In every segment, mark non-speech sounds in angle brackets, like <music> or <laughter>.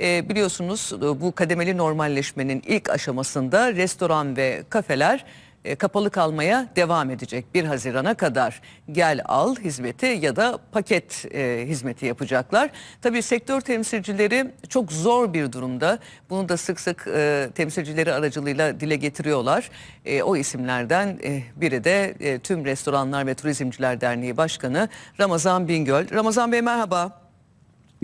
E, biliyorsunuz bu kademeli normalleşmenin ilk aşamasında restoran ve kafeler e, kapalı kalmaya devam edecek. 1 Haziran'a kadar gel al hizmeti ya da paket e, hizmeti yapacaklar. Tabii sektör temsilcileri çok zor bir durumda. Bunu da sık sık e, temsilcileri aracılığıyla dile getiriyorlar. E, o isimlerden e, biri de e, tüm Restoranlar ve Turizmciler Derneği Başkanı Ramazan Bingöl. Ramazan Bey merhaba.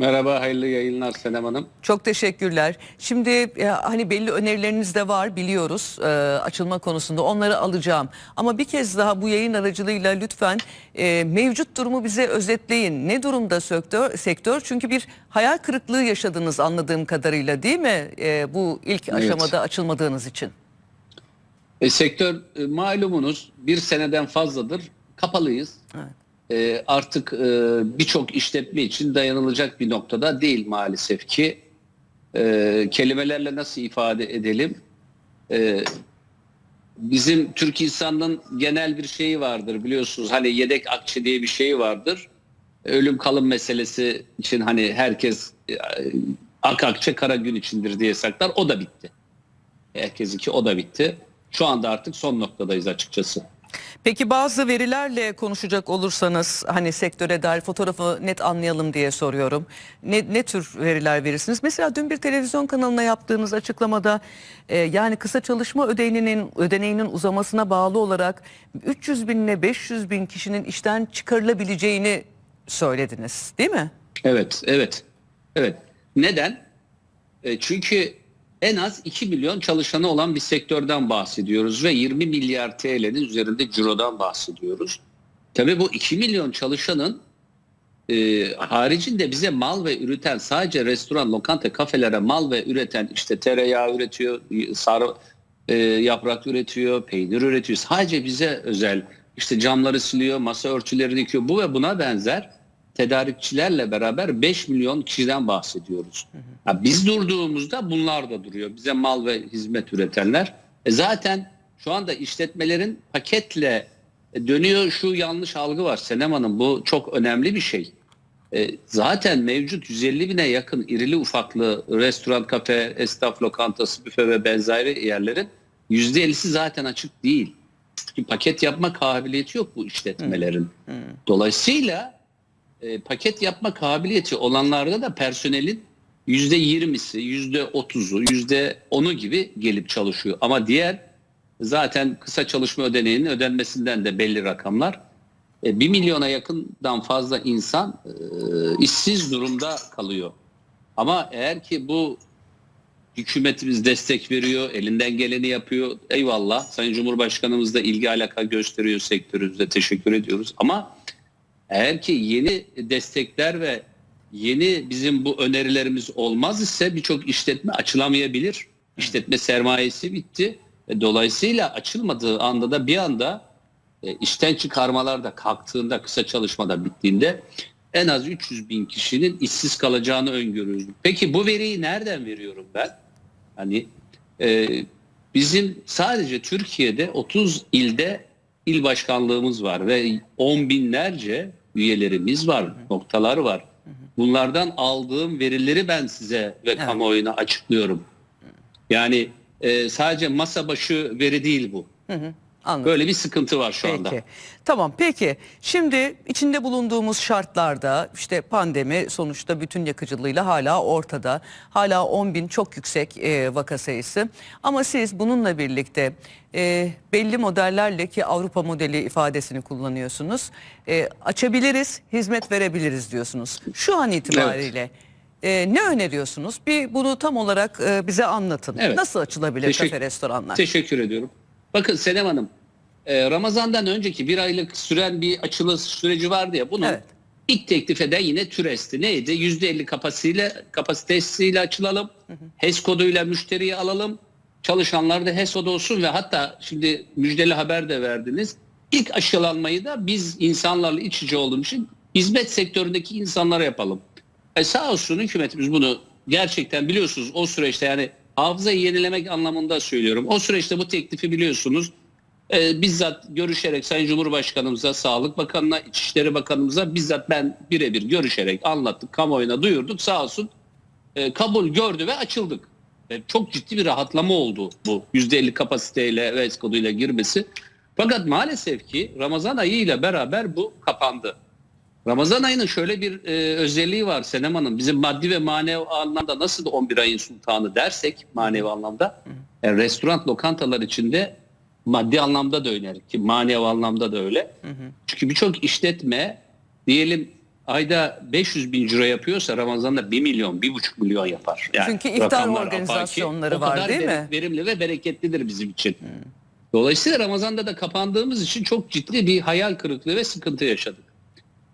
Merhaba, hayırlı yayınlar Senem Hanım. Çok teşekkürler. Şimdi e, hani belli önerileriniz de var biliyoruz e, açılma konusunda onları alacağım. Ama bir kez daha bu yayın aracılığıyla lütfen e, mevcut durumu bize özetleyin. Ne durumda sektör? sektör? Çünkü bir hayal kırıklığı yaşadınız anladığım kadarıyla değil mi? E, bu ilk aşamada açılmadığınız için. E, sektör e, malumunuz bir seneden fazladır kapalıyız. Evet. E, artık e, birçok işletme için dayanılacak bir noktada değil maalesef ki. E, kelimelerle nasıl ifade edelim? E, bizim Türk insanının genel bir şeyi vardır biliyorsunuz. Hani yedek akçe diye bir şey vardır. Ölüm kalım meselesi için hani herkes e, ak akçe kara gün içindir diye saklar. O da bitti. Herkesinki o da bitti. Şu anda artık son noktadayız açıkçası. Peki bazı verilerle konuşacak olursanız hani sektöre dair fotoğrafı net anlayalım diye soruyorum. Ne, ne tür veriler verirsiniz? Mesela dün bir televizyon kanalına yaptığınız açıklamada e, yani kısa çalışma ödeneğinin, ödeneğinin uzamasına bağlı olarak 300 bin ile 500 bin kişinin işten çıkarılabileceğini söylediniz değil mi? Evet, evet. Evet. Neden? E, çünkü en az 2 milyon çalışanı olan bir sektörden bahsediyoruz ve 20 milyar TL'nin üzerinde cirodan bahsediyoruz. Tabii bu 2 milyon çalışanın e, haricinde bize mal ve üreten sadece restoran, lokanta, kafelere mal ve üreten işte tereyağı üretiyor, sarı e, yaprak üretiyor, peynir üretiyor. Sadece bize özel işte camları siliyor, masa örtüleri dikiyor. Bu ve buna benzer tedarikçilerle beraber 5 milyon kişiden bahsediyoruz. Ya biz durduğumuzda bunlar da duruyor. Bize mal ve hizmet üretenler. E zaten şu anda işletmelerin paketle dönüyor şu yanlış algı var Senem Hanım. Bu çok önemli bir şey. E, zaten mevcut 150 bine yakın irili ufaklı restoran, kafe, esnaf lokantası, büfe ve benzeri yerlerin %50'si zaten açık değil. Çünkü paket yapma kabiliyeti yok bu işletmelerin. Dolayısıyla e, paket yapma kabiliyeti olanlarda da personelin %20'si, %30'u, %10'u gibi gelip çalışıyor. Ama diğer zaten kısa çalışma ödeneğinin ödenmesinden de belli rakamlar. E, 1 milyona yakından fazla insan e, işsiz durumda kalıyor. Ama eğer ki bu hükümetimiz destek veriyor, elinden geleni yapıyor. Eyvallah. Sayın Cumhurbaşkanımız da ilgi alaka gösteriyor sektörümüzde. Teşekkür ediyoruz. Ama eğer ki yeni destekler ve yeni bizim bu önerilerimiz olmaz ise birçok işletme açılamayabilir. İşletme sermayesi bitti. Ve dolayısıyla açılmadığı anda da bir anda e, işten çıkarmalar da kalktığında kısa çalışmada bittiğinde en az 300 bin kişinin işsiz kalacağını öngörüyoruz. Peki bu veriyi nereden veriyorum ben? Hani e, bizim sadece Türkiye'de 30 ilde il başkanlığımız var ve on binlerce üyelerimiz var, noktalar var. Bunlardan aldığım verileri ben size ve kamuoyuna açıklıyorum. Yani e, sadece masa başı veri değil bu. Anladım. Böyle bir sıkıntı var şu anda. Peki. Tamam peki. Şimdi içinde bulunduğumuz şartlarda işte pandemi sonuçta bütün yakıcılığıyla hala ortada. Hala 10 bin çok yüksek e, vaka sayısı. Ama siz bununla birlikte e, belli modellerle ki Avrupa modeli ifadesini kullanıyorsunuz. E, açabiliriz, hizmet verebiliriz diyorsunuz. Şu an itibariyle e, ne öneriyorsunuz? Bir bunu tam olarak e, bize anlatın. Evet. Nasıl açılabilir Teşekkür- kafe restoranlar? Teşekkür ediyorum. Bakın Senem Hanım, e, Ramazan'dan önceki bir aylık süren bir açılış süreci vardı ya bunun Evet. ilk teklif eden yine Türesti. Neydi? %50 kapasiteyle, kapasitesiyle açılalım. HES koduyla müşteriyi alalım. Çalışanlar da HES olsun ve hatta şimdi müjdeli haber de verdiniz. İlk aşılanmayı da biz insanlarla iç içe olduğumuz için hizmet sektöründeki insanlara yapalım. E sağ olsun hükümetimiz bunu gerçekten biliyorsunuz o süreçte yani hafızayı yenilemek anlamında söylüyorum. O süreçte bu teklifi biliyorsunuz e, bizzat görüşerek Sayın Cumhurbaşkanımıza, Sağlık Bakanı'na, İçişleri Bakanımıza bizzat ben birebir görüşerek anlattık, kamuoyuna duyurduk. Sağ olsun e, kabul gördü ve açıldık. Ve çok ciddi bir rahatlama oldu bu %50 kapasiteyle ve koduyla girmesi. Fakat maalesef ki Ramazan ayı ile beraber bu kapandı. Ramazan ayının şöyle bir e, özelliği var Senem Hanım. Bizim maddi ve manevi anlamda nasıl da 11 ayın sultanı dersek manevi anlamda yani restoran lokantalar içinde maddi anlamda da öyle ki manevi anlamda da öyle. Çünkü birçok işletme diyelim ayda 500 bin euro yapıyorsa Ramazan'da 1 milyon, 1,5 milyon yapar. Yani Çünkü iftar organizasyonları afaki. O var, değil mi? Verimli ve bereketlidir bizim için. Dolayısıyla Ramazan'da da kapandığımız için çok ciddi bir hayal kırıklığı ve sıkıntı yaşadık.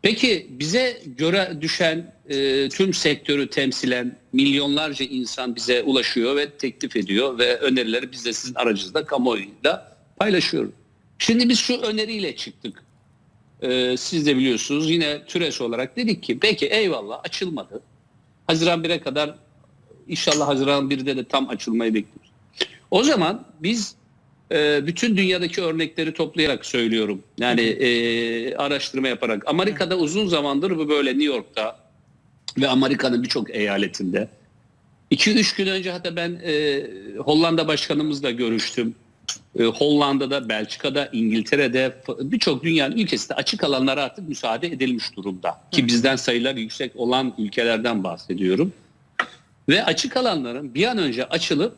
Peki bize göre düşen e, tüm sektörü temsilen milyonlarca insan bize ulaşıyor ve teklif ediyor ve önerileri biz de sizin aracınızda kamuoyuyla paylaşıyoruz. Şimdi biz şu öneriyle çıktık. E, siz de biliyorsunuz yine TÜRES olarak dedik ki peki eyvallah açılmadı. Haziran 1'e kadar inşallah Haziran 1'de de tam açılmayı bekliyoruz. O zaman biz e, bütün dünyadaki örnekleri toplayarak söylüyorum. Yani e, araştırma yaparak. Amerika'da uzun zamandır bu böyle New York'ta ve Amerika'nın birçok eyaletinde. 2-3 gün önce hatta ben e, Hollanda başkanımızla görüştüm. E, Hollanda'da, Belçika'da, İngiltere'de birçok dünyanın ülkesinde açık alanlara artık müsaade edilmiş durumda. Ki bizden sayılar yüksek olan ülkelerden bahsediyorum. Ve açık alanların bir an önce açılıp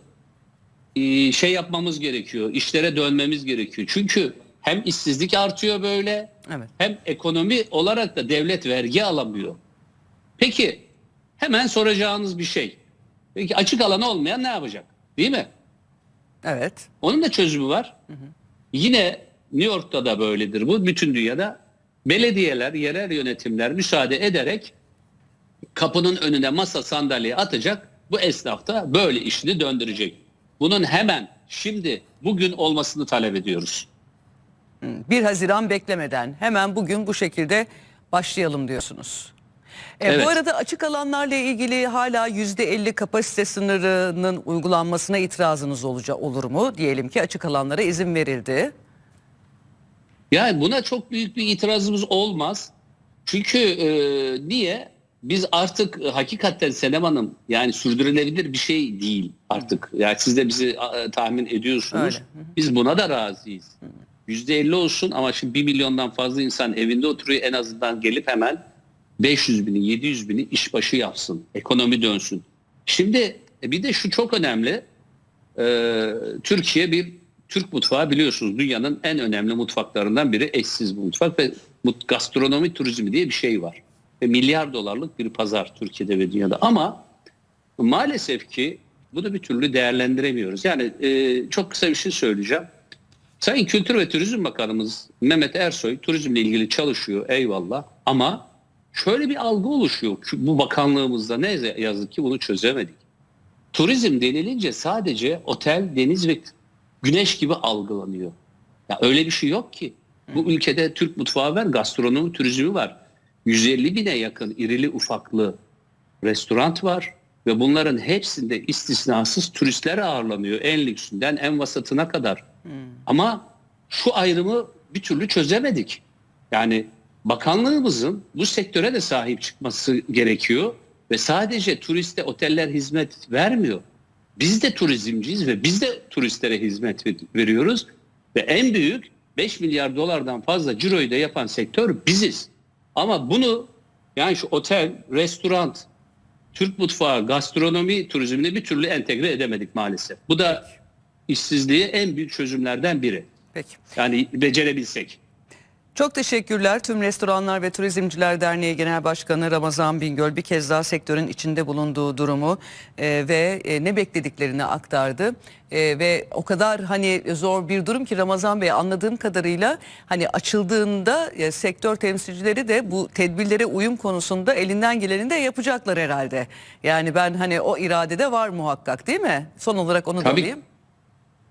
şey yapmamız gerekiyor. işlere dönmemiz gerekiyor. Çünkü hem işsizlik artıyor böyle Evet. hem ekonomi olarak da devlet vergi alamıyor. Peki hemen soracağınız bir şey. Peki açık alan olmayan ne yapacak? Değil mi? Evet. Onun da çözümü var. Yine New York'ta da böyledir bu. Bütün dünyada belediyeler, yerel yönetimler müsaade ederek kapının önüne masa sandalye atacak. Bu esnaf da böyle işini döndürecek. Bunun hemen şimdi bugün olmasını talep ediyoruz. 1 Haziran beklemeden hemen bugün bu şekilde başlayalım diyorsunuz. E, Evet. Bu arada açık alanlarla ilgili hala %50 kapasite sınırının uygulanmasına itirazınız olacak olur mu? Diyelim ki açık alanlara izin verildi. Yani buna çok büyük bir itirazımız olmaz. Çünkü e, niye? Biz artık e, hakikaten Senem Hanım yani sürdürülebilir bir şey değil artık. Yani siz de bizi e, tahmin ediyorsunuz. Biz buna da razıyız. %50 olsun ama şimdi 1 milyondan fazla insan evinde oturuyor en azından gelip hemen 500 bini 700 bini işbaşı yapsın. Ekonomi dönsün. Şimdi e, bir de şu çok önemli. Ee, Türkiye bir Türk mutfağı biliyorsunuz dünyanın en önemli mutfaklarından biri eşsiz bir mutfak ve gastronomi turizmi diye bir şey var. Ve milyar dolarlık bir pazar Türkiye'de ve dünyada ama maalesef ki bunu bir türlü değerlendiremiyoruz. Yani e, çok kısa bir şey söyleyeceğim. Sayın Kültür ve Turizm Bakanımız Mehmet Ersoy turizmle ilgili çalışıyor eyvallah ama şöyle bir algı oluşuyor. Şu- Bu bakanlığımızda ne yazık ki bunu çözemedik. Turizm denilince sadece otel, deniz ve güneş gibi algılanıyor. Ya öyle bir şey yok ki. Bu ülkede Türk mutfağı var, gastronomi turizmi var. 150 bine yakın irili ufaklı restoran var ve bunların hepsinde istisnasız turistler ağırlanıyor. En lüksünden en vasatına kadar. Ama şu ayrımı bir türlü çözemedik. Yani bakanlığımızın bu sektöre de sahip çıkması gerekiyor ve sadece turiste oteller hizmet vermiyor. Biz de turizmciyiz ve biz de turistlere hizmet ver- veriyoruz ve en büyük 5 milyar dolardan fazla ciroyu da yapan sektör biziz. Ama bunu yani şu otel, restoran, Türk mutfağı, gastronomi turizmine bir türlü entegre edemedik maalesef. Bu da işsizliğe en büyük çözümlerden biri. Peki. Yani becerebilsek. Çok teşekkürler. Tüm Restoranlar ve Turizmciler Derneği Genel Başkanı Ramazan Bingöl bir kez daha sektörün içinde bulunduğu durumu e, ve e, ne beklediklerini aktardı. E, ve o kadar hani zor bir durum ki Ramazan Bey anladığım kadarıyla hani açıldığında e, sektör temsilcileri de bu tedbirlere uyum konusunda elinden geleni de yapacaklar herhalde. Yani ben hani o iradede var muhakkak değil mi? Son olarak onu da alayım.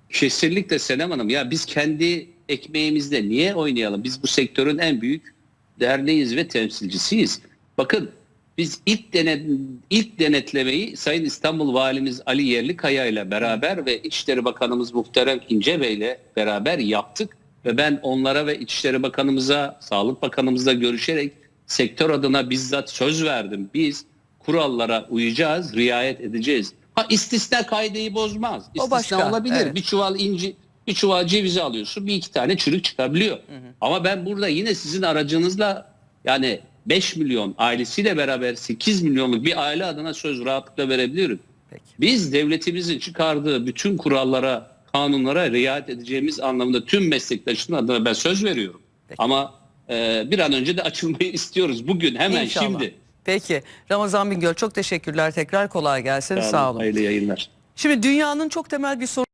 Kesinlikle Senem Hanım. Ya biz kendi ekmeğimizde niye oynayalım? Biz bu sektörün en büyük derneğiz ve temsilcisiyiz. Bakın biz ilk denet, ilk denetlemeyi Sayın İstanbul Valimiz Ali Yerlikaya ile beraber ve İçişleri Bakanımız Muhterem İnce Bey ile beraber yaptık. Ve ben onlara ve İçişleri Bakanımıza, Sağlık Bakanımızla görüşerek sektör adına bizzat söz verdim. Biz kurallara uyacağız, riayet edeceğiz. Ha istisna kaideyi bozmaz. O İstisna başka, olabilir. evet. Bir çuval inci, bir çuval cevizi alıyorsun, bir iki tane çürük çıkabiliyor. Ama ben burada yine sizin aracınızla yani 5 milyon ailesiyle beraber 8 milyonluk bir aile adına söz rahatlıkla verebilirim. Peki. Biz devletimizin çıkardığı bütün kurallara, kanunlara riayet edeceğimiz anlamında tüm meslektaşların adına ben söz veriyorum. Peki. Ama e, bir an önce de açılmayı <laughs> istiyoruz. Bugün hemen İnşallah. şimdi. Peki Ramazan Bingöl çok teşekkürler tekrar kolay gelsin sağ olun. Hayırlı yayınlar. Şimdi dünyanın çok temel bir sorunu